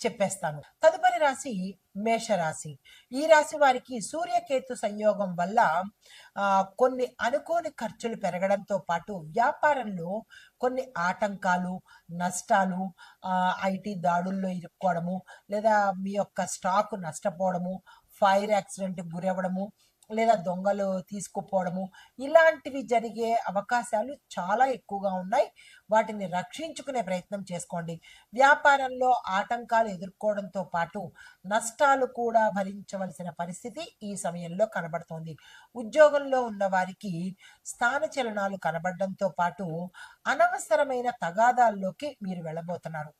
చెప్పేస్తాను. తదుపరి రాశి మేషరాశి. ఈ రాశి వారికి సూర్యకేతు సంయోగం వల్ల కొన్ని అనుకోని ఖర్చులు పెరగడంతో పాటు వ్యాపారంలో కొన్ని ఆటంకాలు నష్టాలు ఐటీ దాడుల్లో ఇరుక్కోవడము లేదా మీ యొక్క స్టాక్ నష్టపోవడము ఫైర్ యాక్సిడెంట్ గురవ్వడము లేదా దొంగలు తీసుకుపోవడము ఇలాంటివి జరిగే అవకాశాలు చాలా ఎక్కువగా ఉన్నాయి. వాటిని రక్షించుకునే ప్రయత్నం చేసుకోండి. వ్యాపారంలో ఆటంకాలు ఎదుర్కోవడంతో పాటు నష్టాలు కూడా భరించవలసిన పరిస్థితి ఈ సమయంలో కనబడుతోంది. ఉద్యోగంలో ఉన్న వారికి స్థాన చలనాలు కనబడడంతో పాటు అనవసరమైన తగాదాల్లోకి మీరు వెళ్ళబోతున్నారు.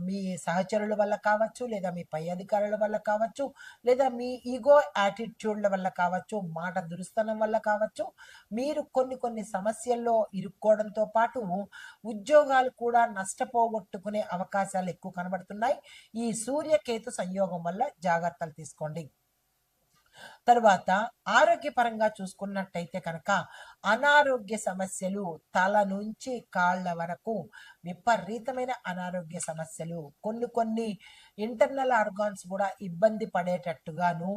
మీ సహచరుల వల్ల కావచ్చు లేదా మీ పై అధికారుల వల్ల కావచ్చు లేదా మీ ఈగో యాటిట్యూడ్ల వల్ల కావచ్చు మాట దురుస్తనం వల్ల కావచ్చు మీరు కొన్ని కొన్ని సమస్యల్లో ఇరుక్కోవడంతో పాటు ఉద్యోగాలు కూడా నష్టపోగొట్టుకునే అవకాశాలు ఎక్కువ కనబడుతున్నాయి. ఈ సూర్యకేతు సంయోగం వల్ల జాగ్రత్తలు తీసుకోండి. తరువాత ఆరోగ్యపరంగా చూసుకున్నట్టయితే కనుక అనారోగ్య సమస్యలు తల నుంచి కాళ్ళ వరకు విపరీతమైన అనారోగ్య సమస్యలు. కొన్ని కొన్ని ఇంటర్నల్ ఆర్గాన్స్ కూడా ఇబ్బంది పడేటట్టుగాను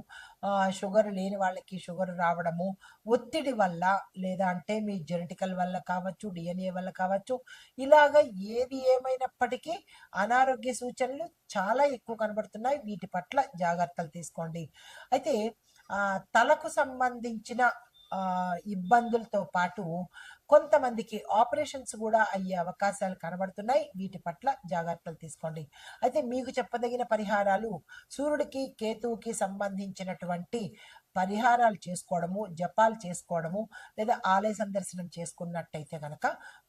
షుగర్ లేని వాళ్ళకి షుగర్ రావడము ఒత్తిడి వల్ల లేదా అంటే మీ జెనెటికల్ వల్ల కావచ్చు డిఎన్ఏ వల్ల కావచ్చు ఇలాగ ఏది ఏమైనప్పటికీ అనారోగ్య సూచనలు చాలా ఎక్కువ కనబడుతున్నాయి. వీటి పట్ల జాగ్రత్తలు తీసుకోండి. అయితే తలకు సంబంధించిన ఇబ్బందులతో పాటు కొంతమందికి ఆపరేషన్స్ కూడా అయ్యే అవకాశాలు కనబడుతున్నాయి. వీటి పట్ల జాగ్రత్తలు తీసుకోండి. అయితే మీకు చెప్పదగిన పరిహారాలు సూర్యుడికి కేతువుకి సంబంధించినటువంటి పరిహారాలు చేసుకోవడము జపాలు చేసుకోవడము లేదా ఆలయ సందర్శనం చేసుకున్నట్టయితే కనుక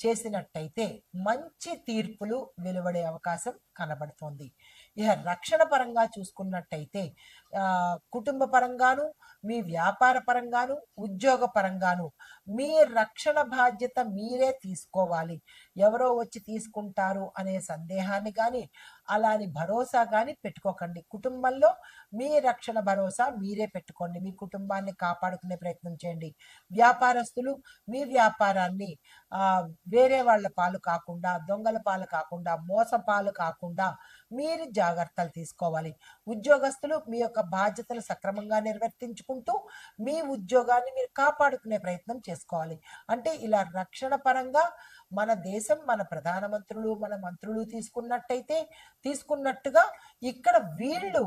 చేసినట్టయితే మంచి తీర్పులు వెలువడే అవకాశం కనబడుతోంది. ఇక రక్షణ పరంగా చూసుకున్నట్టయితే ఆ, కుటుంబ పరంగాను మీ వ్యాపార పరంగాను ఉద్యోగ పరంగాను మీ రక్షణ బాధ్యత మీరే తీసుకోవాలి. ఎవరో వచ్చి తీసుకుంటారు అనే సందేహాన్ని కానీ అలాని భరోసా కానీ పెట్టుకోకండి. కుటుంబంలో మీ రక్షణ భరోసా మీరే పెట్టుకోండి. మీ కుటుంబాన్ని కాపాడుకునే ప్రయత్నం చేయండి. వ్యాపారస్తులు మీ వ్యాపారాన్ని వేరే వాళ్ళ పాలు కాకుండా దొంగల పాలు కాకుండా మోస పాలు కాకుండా మీరు జాగ్రత్తలు తీసుకోవాలి. ఉద్యోగస్తులు మీ యొక్క బాధ్యతలు సక్రమంగా నిర్వర్తించుకుంటూ మీ ఉద్యోగాన్ని మీరు కాపాడుకునే ప్రయత్నం చేసుకోవాలి. అంటే ఇలా రక్షణ పరంగా మన దేశం మన ప్రధానమంత్రులు మన మంత్రులు తీసుకున్నట్టయితే తీసుకున్నట్టుగా ఇక్కడ వీళ్ళు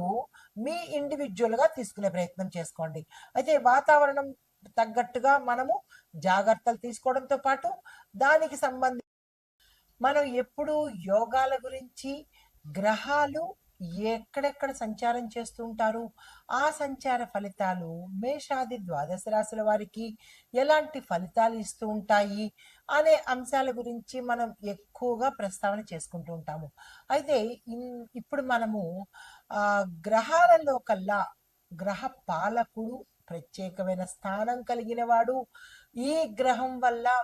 మీ ఇండివిజువల్గా తీసుకునే ప్రయత్నం చేసుకోండి. అయితే వాతావరణం తగ్గట్టుగా మనము జాగ్రత్తలు తీసుకోవడంతో పాటు దానికి సంబంధించి మనం ఎప్పుడు యోగాల గురించి గ్రహాలు ఎక్కడెక్కడ సంచారం చేస్తూ ఉంటారు? ఆ సంచార ఫలితాలు మేషాది ద్వాదశ రాశుల వారికి ఎలాంటి ఫలితాలు ఇస్తూ ఉంటాయి? అనే అంశాల గురించి మనం ఎక్కువగా ప్రస్తావన చేసుకుంటూ ఉంటాము. అయితే ఇన్- ఇప్పుడు మనము ఆ గ్రహాలలో కల్లా గ్రహ పాలకుడు ప్రత్యేకమైన స్థానం కలిగిన వాడు. ఈ గ్రహం వల్ల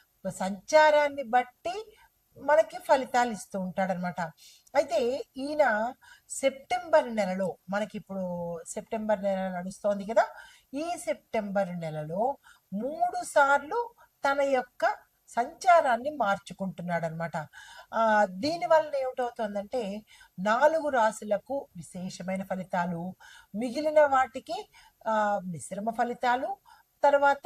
సంచారాన్ని బట్టి మనకి ఫలితాలు ఇస్తూ ఉంటాడనమాట అయితే ఈయన సెప్టెంబర్ నెలలో మనకి ఇప్పుడు సెప్టెంబర్ నెల నడుస్తోంది కదా. ఈ సెప్టెంబర్ నెలలో మూడు సార్లు తన యొక్క సంచారాన్ని మార్చుకుంటున్నాడు అనమాట దీని వలన ఏమిటవుతుందంటే నాలుగు రాశులకు విశేషమైన ఫలితాలు మిగిలిన వాటికి మిశ్రమ ఫలితాలు తర్వాత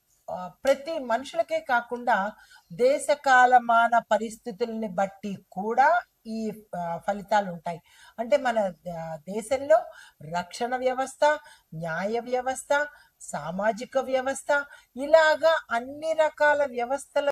ప్రతి మనుషులకే కాకుండా దేశకాలమాన పరిస్థితుల్ని బట్టి కూడా ఈ ఫలితాలు ఉంటాయి అంటే మన దేశంలో రక్షణ వ్యవస్థ న్యాయ వ్యవస్థ సామాజిక వ్యవస్థ ఇలాగా అన్ని రకాల వ్యవస్థల